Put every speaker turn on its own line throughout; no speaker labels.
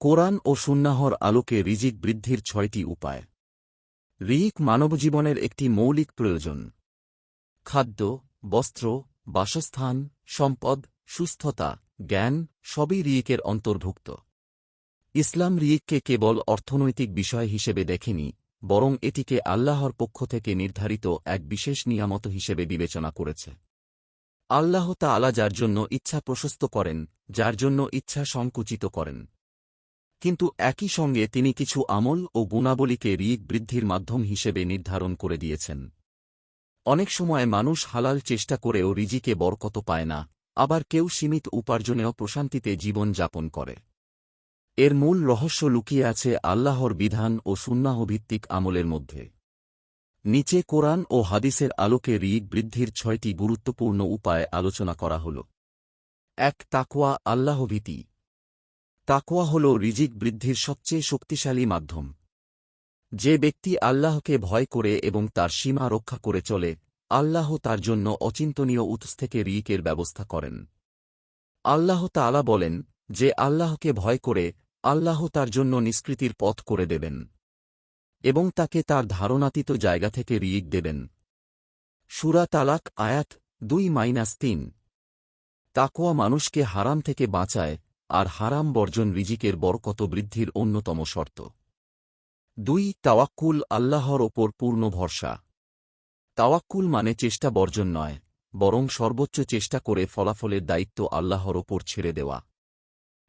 কোরআন ও সুন্নাহর আলোকে রিজিক বৃদ্ধির ছয়টি উপায়। রিক মানবজীবনের একটি মৌলিক প্রয়োজন। খাদ্য, বস্ত্র, বাসস্থান, সম্পদ, সুস্থতা, জ্ঞান সবই রিয়েকের অন্তর্ভুক্ত। ইসলাম রিয়েককে কেবল অর্থনৈতিক বিষয় হিসেবে দেখেনি, বরং এটিকে আল্লাহর পক্ষ থেকে নির্ধারিত এক বিশেষ নিয়ামত হিসেবে বিবেচনা করেছে। আল্লাহ তা আলা যার জন্য ইচ্ছা প্রশস্ত করেন, যার জন্য ইচ্ছা সংকুচিত করেন। কিন্তু একই সঙ্গে তিনি কিছু আমল ও গুণাবলীকে রিক বৃদ্ধির মাধ্যম হিসেবে নির্ধারণ করে দিয়েছেন। অনেক সময় মানুষ হালাল চেষ্টা করেও রিজিকে বরকত পায় না, আবার কেউ সীমিত উপার্জনেও প্রশান্তিতে জীবন যাপন করে। এর মূল রহস্য লুকিয়ে আছে আল্লাহর বিধান ও সুন্নাহভিত্তিক আমলের মধ্যে। নিচে কোরআন ও হাদিসের আলোকে রিগ বৃদ্ধির ছয়টি গুরুত্বপূর্ণ উপায় আলোচনা করা হল। এক তাকোয়া আল্লাহভীতি। তাকোয়া হল রিজিক বৃদ্ধির সবচেয়ে শক্তিশালী মাধ্যম। যে ব্যক্তি আল্লাহকে ভয় করে এবং তার সীমা রক্ষা করে চলে, আল্লাহ তার জন্য অচিন্তনীয় উৎস থেকে রিকের ব্যবস্থা করেন। আল্লাহ তালা বলেন যে আল্লাহকে ভয় করে, আল্লাহ তার জন্য নিষ্কৃতির পথ করে দেবেন এবং তাকে তার ধারণাতীত জায়গা থেকে রিক দেবেন। সুরা তালাক আয়াত দুই মাইনাস তিন। তাকোয়া মানুষকে হারাম থেকে বাঁচায় আর হারাম বর্জন রিজিকের বরকত বৃদ্ধির অন্যতম শর্ত। দুই, তাওয়াক্কুল আল্লাহর ওপর পূর্ণ ভরসা। তাওয়াক্কুল মানে চেষ্টা বর্জন নয়, বরং সর্বোচ্চ চেষ্টা করে ফলাফলের দায়িত্ব আল্লাহর ওপর ছেড়ে দেওয়া।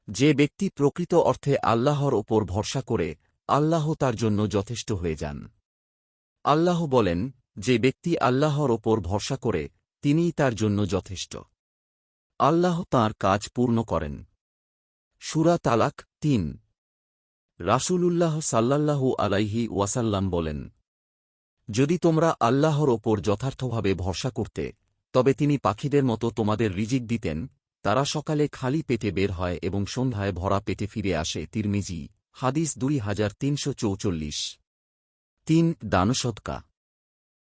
যে ব্যক্তি প্রকৃত অর্থে আল্লাহর ওপর ভরসা করে, আল্লাহ তার জন্য যথেষ্ট হয়ে যান। আল্লাহ বলেন, যে ব্যক্তি আল্লাহর ওপর ভরসা করে, তিনিই তার জন্য যথেষ্ট। আল্লাহ তাঁর কাজ পূর্ণ করেন। সুরা তালাক তিন। রাসূলুল্লাহ সাল্লাল্লাহু আলাইহি ওয়াসাল্লাম বলেন, যদি তোমরা আল্লাহর ওপর যথার্থভাবে ভরসা করতে, তবে তিনি পাখিদের মতো তোমাদের রিজিক দিতেন, তারা সকালে খালি পেটে বের হয় এবং সন্ধ্যায় ভরা পেটে ফিরে আসে। তিরমিজি, হাদিস দুই হাজার তিনশো চৌচল্লিশ। তিন দানসৎকা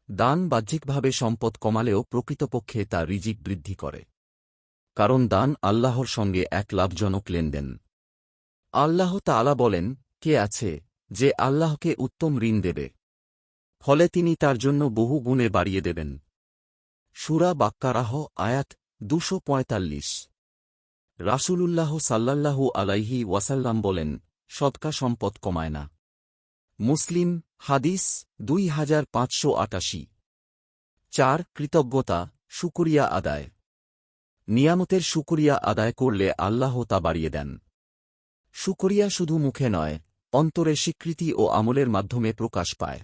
দান বাহ্যিকভাবে সম্পদ কমালেও প্রকৃতপক্ষে তা রিজিক বৃদ্ধি করে। কারণ দান আল্লাহর সঙ্গে এক লাভজনক লেনদেন। আল্লাহ তাআলা বলেন, কে আছে যে আল্লাহকে উত্তম ঋণ দেবে? ফলে তিনি তার জন্য বহু গুণে বাড়িয়ে দেবেন। সুরা বাক্কারাহ, আয়াত দুশো পঁয়তাল্লিশ। রাসূলুল্লাহ সাল্লাল্লাহু আলাইহি ওয়াসাল্লাম বলেন সৎকা সম্পদ কমায় না। মুসলিম, হাদিস দুই হাজার পাঁচশো আটাশি। চার, কৃতজ্ঞতা, শুকুরিয়া আদায়। নিয়ামতের শুকুরিয়া আদায় করলে আল্লাহ তা বাড়িয়ে দেন। শুকরিয়া শুধু মুখে নয়, অন্তরে স্বীকৃতি ও আমলের মাধ্যমে প্রকাশ পায়।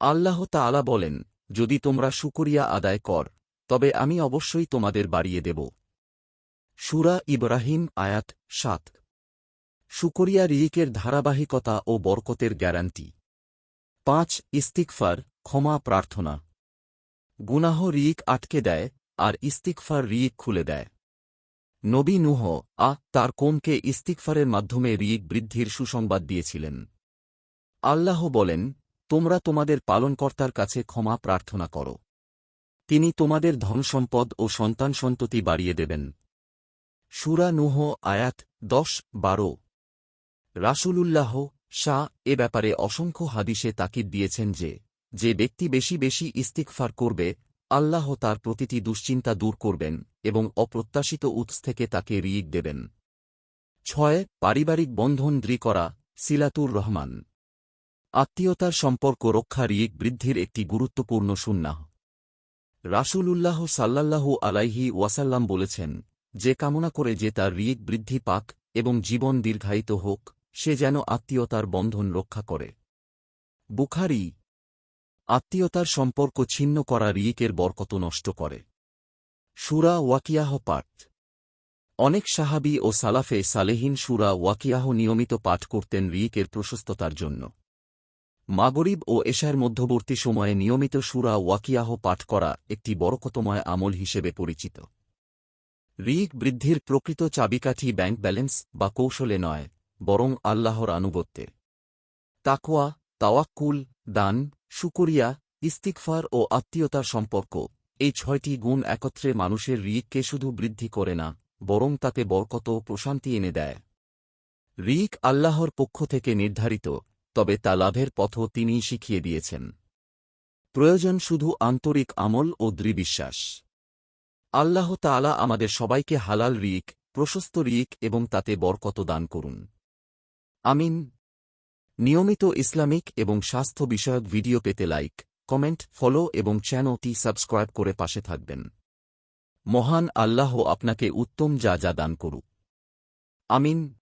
আল্লাহ তাআলা বলেন, যদি তোমরা শুকরিয়া আদায় কর, তবে আমি অবশ্যই তোমাদের বাড়িয়ে দেব। সুরা ইব্রাহিম আয়াত সাত। শুকরিয়া রিয়িকের ধারাবাহিকতা ও বরকতের গ্যারান্টি। পাঁচ ইস্তিকফার ক্ষমা প্রার্থনা। গুনাহ রিক আটকে দেয় আর ইস্তিকফার রিক খুলে দেয়। নবী নুহ আ তার কোমকে ইস্তিকফারের মাধ্যমে রিক বৃদ্ধির সুসংবাদ দিয়েছিলেন। আল্লাহ বলেন, তোমরা তোমাদের পালনকর্তার কাছে ক্ষমা প্রার্থনা করো। তিনি তোমাদের ধনসম্পদ ও সন্তান সন্ততি বাড়িয়ে দেবেন। সুরা নুহ, আয়াত দশ, বারো। রাসূলুল্লাহ শাহ এ ব্যাপারে অসংখ্য হাদিসে তাকিদ দিয়েছেন যে যে ব্যক্তি বেশি বেশি ইস্তিকফার করবে আল্লাহ তার প্রতিটি দুশ্চিন্তা দূর করবেন এবং অপ্রত্যাশিত উৎস থেকে তাকে রিক দেবেন। ছয়, পারিবারিক বন্ধন দৃঢ় করা, সিলাতুর রহমান। আত্মীয়তার সম্পর্ক রক্ষা রিক বৃদ্ধির একটি গুরুত্বপূর্ণ সুন্নাহ। রাসূলুল্লাহ সাল্লাল্লাহু আলাইহি ওয়াসাল্লাম বলেছেন, যে কামনা করে যে তার রিক বৃদ্ধি পাক এবং জীবন দীর্ঘায়িত হোক, সে যেন আত্মীয়তার বন্ধন রক্ষা করে। বুখারি আত্মীয়তার সম্পর্ক ছিন্ন করা রিয়েকের বরকত নষ্ট করে। সুরা ওয়াকিয়াহ পাঠ। অনেক সাহাবি ও সালাফে সালেহীন সুরা ওয়াকিয়াহ নিয়মিত পাঠ করতেন রিয়েকের প্রশস্ততার জন্য। মাগরিব ও এশার মধ্যবর্তী সময়ে নিয়মিত সুরা ওয়াকিয়াহ পাঠ করা একটি বরকতময় আমল হিসেবে পরিচিত। রিক বৃদ্ধির প্রকৃত চাবিকাঠি ব্যাংক ব্যালেন্স বা কৌশলে নয়, বরং আল্লাহর আনুগত্যে। তাকোয়া তাওয়াক্কুল, দান শুকুরিয়া ইস্তিকফার ও আত্মীয়তার সম্পর্ক। এই ছয়টি গুণ একত্রে মানুষের রিককে শুধু বৃদ্ধি করে না, বরং তাতে বরকত প্রশান্তি এনে দেয়। রিক আল্লাহর পক্ষ থেকে নির্ধারিত, তবে তা লাভের পথও তিনিই শিখিয়ে দিয়েছেন। প্রয়োজন শুধু আন্তরিক আমল ও দৃঢ়বিশ্বাস। আল্লাহ তাআলা আমাদের সবাইকে হালাল রিক, প্রশস্ত রিক এবং তাতে বরকত দান করুন। আমিন। নিয়মিত ইসলামিক এবং স্বাস্থ্য বিষয়ক ভিডিও পেতে লাইক, কমেন্ট, ফলো এবং চ্যানেলটি সাবস্ক্রাইব করে পাশে থাকবেন। মহান আল্লাহ আপনাকে উত্তম যা যা দান করুক। আমিন।